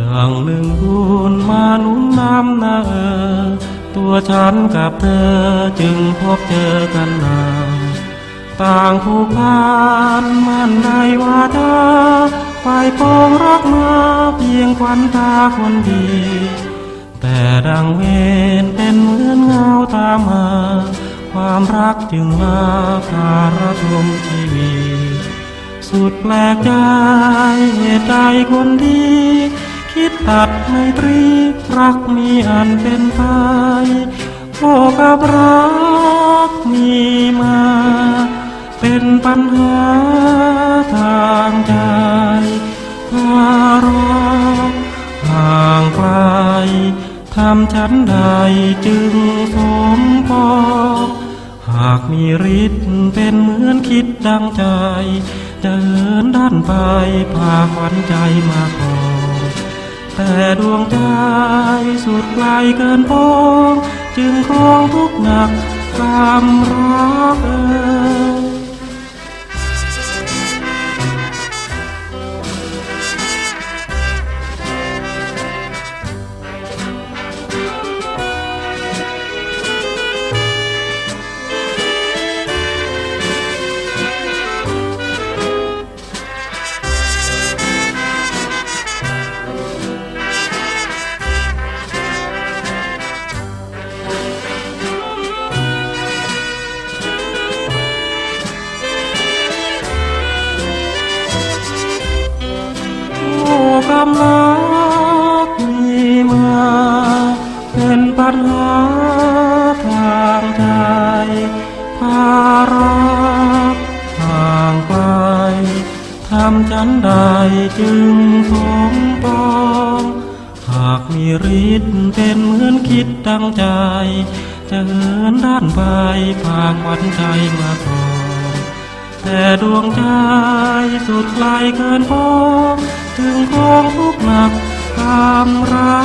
ดังคุณมาหนุนนำนาเออ ตัวฉันกับเธอจึงพบเจอกันนาต่างผูกพันมันในวาทาไฟปองรักมาเพียงควันตาคนดี แต่ดังเวนเป็นเหมือนเงาตามมา ความรักจึงมาคารทมชีวิตสุดแปลกใจเหตุใดคนดี คิดตัดไมตรีรักมีอันเป็นไปโอกับรักมีมา เป็นปัญหาทางใจภารกห่างไกลทำฉันใดจึงสมปองหากมีฤทธิ์เป็นเหมือนคิดดังใจจะเหินด้านไปพาขวัญใจมาครอ แต่ดวงใจสุดไกลเกินปองจึงครองทุกหนักความรักเอ่ย อ้กำลังมีมา เป็นปัญหาทางใจภารักห่างไกลทำฉันใดจึงสมปองหากมีฤทธิ์เป็นเหมือนคิดดังใจจะเหินด้านไปพาขวัญใจมาครอแต่ดวงใจสุดไกลเกินพอ ถึงกองทุกข์หนักตามรา